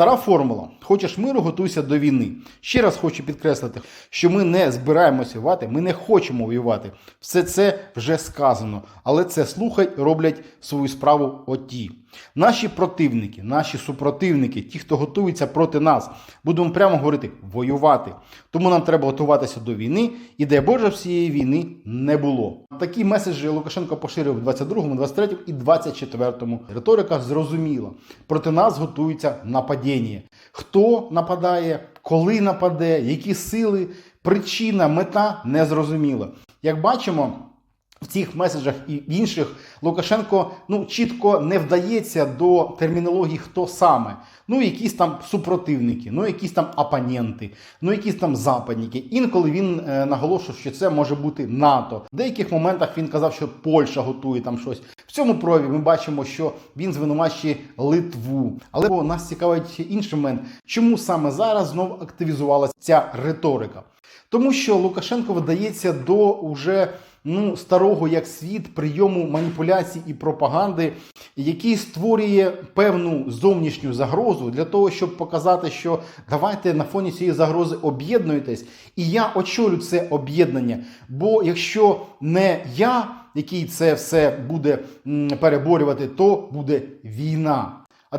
Стара формула: хочеш миру, готуйся до війни. Ще раз хочу підкреслити, що ми не збираємося воювати, ми не хочемо воювати. Все це вже сказано, але це слухай, роблять свою справу оті. Наші противники, наші супротивники, ті, хто готується проти нас, будемо прямо говорити воювати. Тому нам треба готуватися до війни, і дай Боже, всієї війни не було. Такі меседжі Лукашенко поширив в 22-му, 23-му і 24-му. Риторика зрозуміла. Проти нас готується нападіння. Хто нападає, коли нападе, які сили, причина, мета не зрозуміла. Як бачимо. В цих меседжах і в інших Лукашенко ну чітко не вдається до термінології, хто саме. Ну, якісь там супротивники, ну якісь там опоненти, ну якісь там западники. Інколи він е, наголошував, що це може бути НАТО. В деяких моментах він казав, що Польща готує там щось. В цьому прояві ми бачимо, що він звинувачує Литву. Але нас цікавить інший момент, чому саме зараз знову активізувалася ця риторика. Тому що Лукашенко видається до уже ну, старого як світ прийому маніпуляцій і пропаганди, який створює певну зовнішню загрозу для того, щоб показати, що давайте на фоні цієї загрози об'єднуйтесь, і я очолю це об'єднання. Бо якщо не я, який це все буде переборювати, то буде війна.